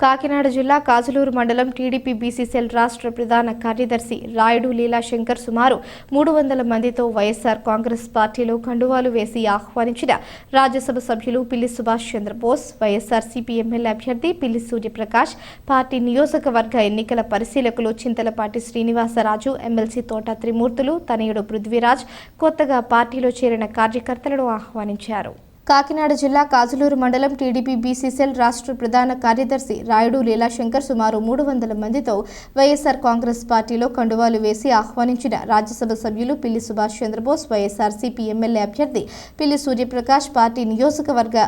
కాకినాడ జిల్లా కాజులూరు మండలం TDP BCCL రాష్ట్ర ప్రధాన కార్యదర్శి రాయుడు లీలాశంకర్ సుమారు మూడు వందల మందితో వైఎస్సార్ కాంగ్రెస్ పార్టీలో కండువాలు వేసి ఆహ్వానించిన రాజ్యసభ సభ్యులు Pilli Subhash Chandrabose YSR CP MLA అభ్యర్థి పిల్లి సూర్యప్రకాష్ పార్టీ నియోజకవర్గ ఎన్నికల పరిశీలకులు చింతలపాటి శ్రీనివాసరాజు ఎమ్మెల్సీ తోట త్రిమూర్తులు తనయుడు పృథ్వీరాజ్ కొత్తగా పార్టీలో చేరిన కార్యకర్తలను ఆహ్వానించారు. కాకినాడ జిల్లా కాజులూరు మండలం టీడీపీ బీసీసీఎల్ రాష్ట్ర ప్రధాన కార్యదర్శి రాయుడు లీలాశంకర్ సుమారు మూడు వందల మందితో వైఎస్ఆర్ కాంగ్రెస్ పార్టీలో కండువాలు వేసి ఆహ్వానించిన రాజ్యసభ సభ్యులు పిల్లి సుభాష్ చంద్రబోస్ వైఎస్ఆర్సీపీ ఎమ్మెల్యే అభ్యర్థి పిల్లి సూర్యప్రకాష్ పార్టీ నియోజకవర్గ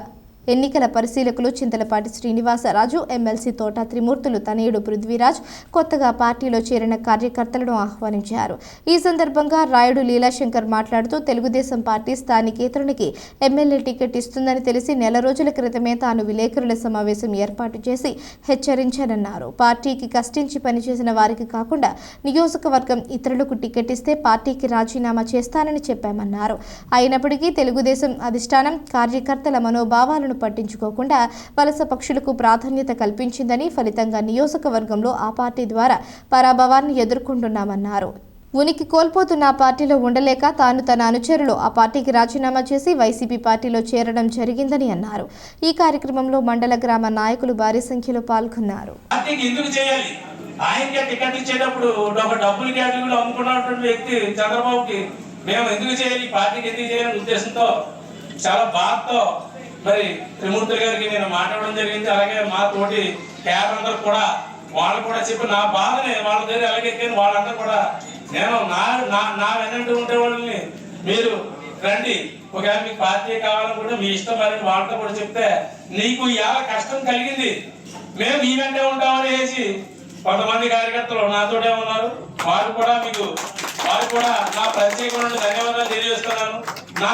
ఎన్నికల పరిశీలకులు చింతలపాటి శ్రీనివాసరాజు ఎమ్మెల్సీ తోట త్రిమూర్తులు తనయుడు పృథ్వీరాజ్ కొత్తగా పార్టీలో చేరిన కార్యకర్తలను ఆహ్వానించారు. ఈ సందర్భంగా రాయుడు లీలాశంకర్ మాట్లాడుతూ తెలుగుదేశం పార్టీ స్థానికేతరునికి ఎమ్మెల్యే టికెట్ ఇస్తుందని తెలిసి నెల రోజుల క్రితమే తాను విలేకరుల సమావేశం ఏర్పాటు చేసి హెచ్చరించానన్నారు. పార్టీకి కష్టించి పనిచేసిన వారికి కాకుండా నియోజకవర్గం ఇతరులకు టికెట్ ఇస్తే పార్టీకి రాజీనామా చేస్తానని చెప్పామన్నారు. అయినప్పటికీ తెలుగుదేశం అధిష్టానం కార్యకర్తల మనోభావాలను పట్టించుకోకుండా వలస పక్షులకు ప్రాధాన్యత కల్పించిందని ఫలితంగా నియోజకవర్గంలో ఆ పార్టీ ద్వారా పరాభవాన్ని ఎదుర్కొంటున్నామన్నారు. ఉనికి కోల్పోతున్న ఆ పార్టీలో ఉండలేక తాను తన అనుచరులు ఆ పార్టీకి రాజీనామా చేసి వైసీపీ పార్టీలో చేరడం జరిగిందని అన్నారు. ఈ కార్యక్రమంలో మండల గ్రామ నాయకులు భారీ సంఖ్యలో పాల్గొన్నారు. టికెట్ ఇచ్చేటప్పుడు ఒక డబ్బులు అమ్ముకున్నటువంటి వ్యక్తి చంద్రబాబుకి మేము ఎందుకు చేయాలి? పార్టీకి ఎందుకు చేయాలనే ఉద్దేశంతో చాలా బాధతో మరి త్రిమూర్తులు గారికి నేను మాట్లాడడం జరిగింది. అలాగే మా తోటి క్యాబ్ అందరూ కూడా వాళ్ళు కూడా చెప్పి నా బాధని వాళ్ళ దగ్గర ఎలాగెక్కాను వాళ్ళందరూ కూడా నేను నా నా నా వెనంటూ ఉండే వాళ్ళని మీరు రండి. ఒకవేళ మీకు పార్టీ కావాలనుకుంటే మీ ఇష్టం మరి వాళ్ళతో కూడా చెప్తే నీకు ఇవాళ కష్టం కలిగింది. మేము మీ వెంటే ఉంటామని వేసి కొంతమంది కార్యకర్తలు నాతోటే ఉన్నారు. వారు కూడా మీకు వారు కూడా నా ప్రత్యేకమైన ధన్యవాదాలు తెలియజేస్తున్నాను. నా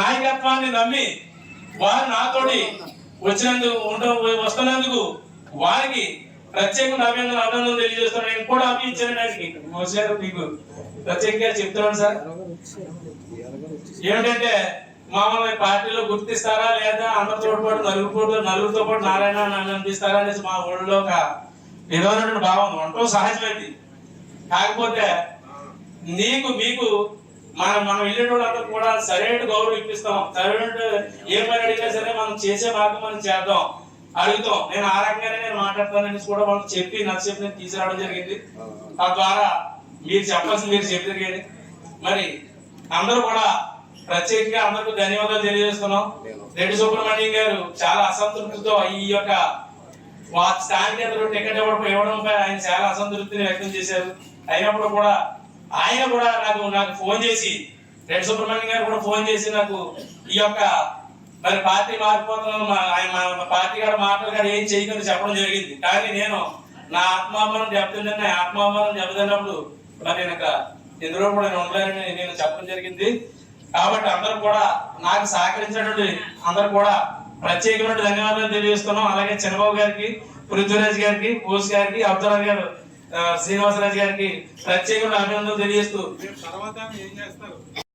నాయకత్వాన్ని నమ్మి వారు నాతోటి వచ్చినందుకు ఉండ వస్తున్నందుకు వారికి ప్రత్యేకంగా అభినందన అభినందన తెలియజేస్తున్నాను. నేను కూడా అభియించాను మీకు ప్రత్యేకంగా చెప్తున్నాను సార్. ఏమిటంటే మామూలు పార్టీలో గుర్తిస్తారా లేదా అందరితో పాటు నలుగురు నలుగురితో పాటు నారాయణ నన్ను అనిపిస్తారా అనేసి మా ఊళ్ళో ఒక విధమైనటువంటి భావం ఉండటం సహజమైంది. కాకపోతే నీకు మీకు మనం మనం వెళ్ళేటోళ్ళందరూ కూడా సరైన గౌరవం ఇప్పిస్తాం. సరైన ఏ పని అడిగినా సరే మనం చేసే మార్గం మనం చేద్దాం. అడుగుతాం. నేను ఆ రకంగానే నేను మాట్లాడతానని కూడా వాళ్ళకి చెప్పి నాకు చెప్పి నేను తీసుకురావడం జరిగింది. తద్వారా మీరు చెప్పాల్సింది మీరు చెప్పి జరిగేది మరి అందరూ కూడా ప్రత్యేకంగా అందరికీ ధన్యవాదాలు తెలియజేస్తున్నాం. రెడ్డి సుబ్రహ్మణ్యం గారు చాలా అసంతృప్తితో ఈ యొక్క స్థానికేతలు టికెట్ ఇవ్వడం ఇవ్వడంపై ఆయన చాలా అసంతృప్తిని వ్యక్తం చేశారు. అయినప్పుడు కూడా ఆయన కూడా నాకు నాకు ఫోన్ చేసి రెడ్డి సుబ్రహ్మణ్యం గారు కూడా ఫోన్ చేసి నాకు ఈ యొక్క మరి పార్టీ మారిపోతున్నాను మా- ఆయన మా పార్టీ గారు మాటలు గారు ఏం చేయకుండా చెప్పడం జరిగింది. కానీ నేను నా ఆత్మాభిమానం దెబ్బతిందని నా ఆత్మాభిమానం దెబ్బతిన్నప్పుడు మరి నేను ఇక ఇందులో కూడా నేను ఉండలేనని నేను చెప్పడం జరిగింది. కాబట్టి అందరూ కూడా నాకు సహకరించినటువంటి అందరూ కూడా ప్రత్యేకమైన ధన్యవాదాలు తెలియజేస్తున్నాం. అలాగే చంద్రబాబు గారికి పృథ్వీరాజ్ గారికి పోస్ గారికి అబ్దుల్ గారు శ్రీనివాసరాజు గారికి ప్రత్యేకమైన అభినందనలు తెలియజేస్తూ తర్వాత ఏం చేస్తారు?